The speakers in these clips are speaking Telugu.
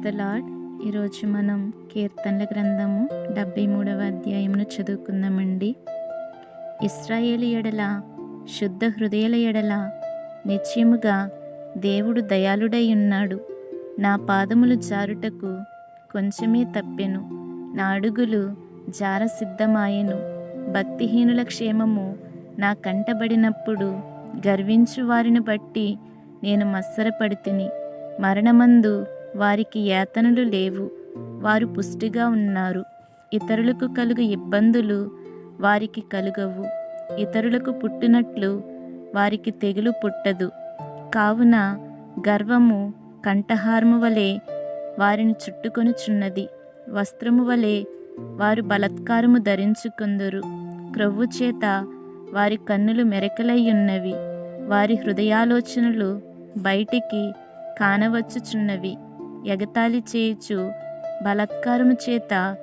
ద లాడ్ ఈరోజు మనం కీర్తనల గ్రంథము డెబ్బై మూడవ అధ్యాయమును చదువుకుందామండి. ఇస్రాయేలు ఎడల శుద్ధ హృదయాల ఎడల నిశ్చయముగా దేవుడు దయాళుడై ఉన్నాడు. నా పాదములు జారుటకు కొంచెమే తప్పెను. నా అడుగులు జార సిద్ధమాయెను భక్తిహీనుల క్షేమము నా కంటబడినప్పుడు గర్వించు వారిని బట్టి నేను మత్సరపడితిని. మరణమందు వారికి యాతనలు లేవు. వారు పుష్టిగా ఉన్నారు. ఇతరులకు కలుగు ఇబ్బందులు వారికి కలుగవు. ఇతరులకు పుట్టినట్లు వారికి తెగులు పుట్టదు. కావున గర్వము కంఠహారము వలె వారిని చుట్టుకొనుచున్నది వస్త్రము వలె వారు బలత్కారము ధరించుకుందరు. క్రొవ్వు చేత వారి కన్నులు మెరకలయ్యున్నవి వారి హృదయాలోచనలు బయటికి కానవచ్చుచున్నవి. ఎగతాళి చేయుచు బలత్కారము చేత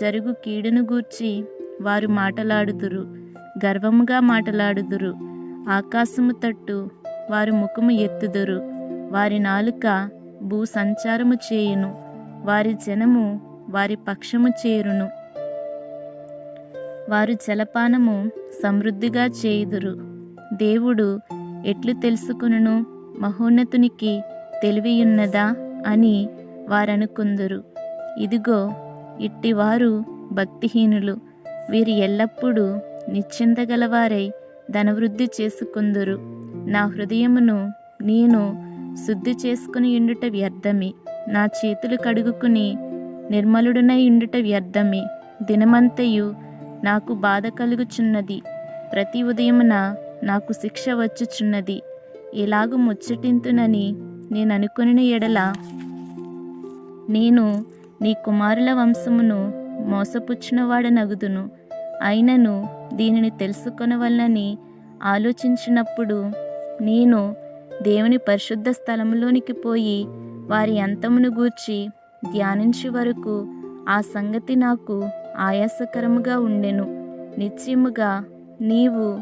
జరుగు కీడును గూర్చి వారు మాటలాడుదురు గర్వముగా మాటలాడుదురు. ఆకాశము తట్టు వారు ముఖము ఎత్తుదురు. వారి నాలుక భూ సంచారము చేయును. వారి జనము వారి పక్షము చేరును. వారు జలపానము సమృద్ధిగా చేయుదురు. దేవుడు ఎట్లు తెలుసుకును మహోన్నతునికి తెలివియున్నదా? అని వారనుకుందురు. ఇదిగో ఇట్టివారు భక్తిహీనులు. వీరు ఎల్లప్పుడూ నిశ్చింతగలవారై ధనవృద్ధి చేసుకుందురు. నా హృదయమును నేను శుద్ధి చేసుకుని ఉండుట వ్యర్థమే. నా చేతులు కడుగుకుని నిర్మలుడునై ఇండుట వ్యర్థమే. దినమంతయు నాకు బాధ కలుగుచున్నది. ప్రతి ఉదయమున నాకు శిక్ష వచ్చుచున్నది. ఇలాగు ముచ్చటింతునని నేను అనుకుని ఎడల నేను నీ కుమారుల వంశమును మోసపుచ్చునవాడనగుదును. అయినను దీనిని తెలుసుకొనవలనని ఆలోచించినప్పుడు నేను దేవుని పరిశుద్ధ స్థలంలోనికి పోయి వారి అంతమును గూర్చి ధ్యానించే వరకు ఆ సంగతి నాకు ఆయాసకరముగా ఉండెను. నిశ్చయముగా నీవు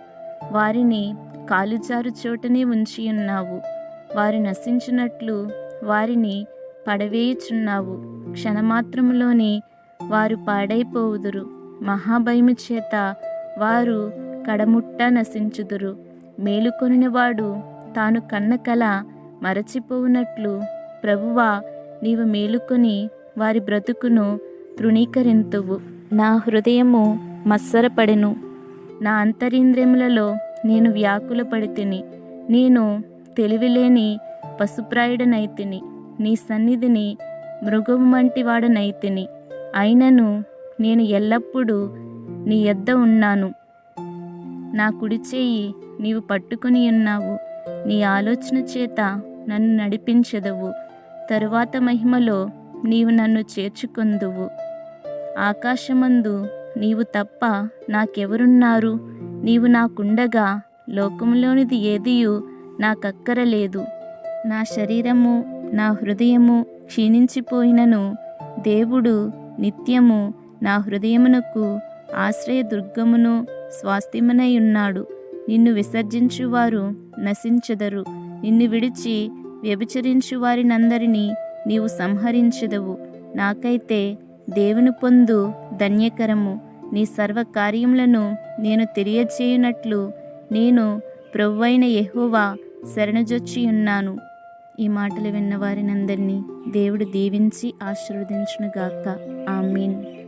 వారిని కాలుజారు చోటనే ఉంచి ఉన్నావు వారు నశించినట్లు వారిని పడవేయుచున్నావు. క్షణమాత్రములోనే వారు పాడైపోవుదురు. మహాభయము చేత వారు కడముట్ట నశించుదురు. మేలుకొనినవాడు తాను కన్న కల మరచిపోవునట్లు ప్రభువా నీవు మేలుకొని వారి బ్రతుకును తృణీకరింతువు. నా హృదయము మత్సరపడెను. నా అంతరింద్రియములలో నేను వ్యాకుల పడితిని నేను తెలివిలేని పశుప్రాయుడనైతిని నీ సన్నిధిని మృగము వంటి వాడనైతిని. అయినను నేను ఎల్లప్పుడూ నీ యొద్ద ఉన్నాను. నా కుడి చేయి నీవు పట్టుకుని ఉన్నావు. నీ ఆలోచన చేత నన్ను నడిపించదవు. తరువాత మహిమలో నీవు నన్ను చేర్చుకొందువు. ఆకాశమందు నీవు తప్ప నాకెవరున్నారు? నీవు నాకుండగా లోకంలోనిది ఏదియు నాకక్కరలేదు. నా శరీరము నా హృదయము క్షీణించిపోయినను దేవుడు నిత్యము నా హృదయమునకు ఆశ్రయదుర్గమును స్వాస్థ్యమునై ఉన్నాడు నిన్ను విసర్జించువారు నశించెదరు. నిన్ను విడిచి వ్యభిచరించు వారినందరినీ నీవు సంహరించదవు. నాకైతే దేవుని పొందు ధన్యకరము. నీ సర్వ కార్యములను నేను తెలియజేయునట్లు నేను ప్రభువైన యెహోవా శరణజొచ్చి ఉన్నాను ఈ మాటలు విన్న వారినందరినీ దేవుడు దీవించి ఆశీర్వదించునుగాక. ఆమీన్.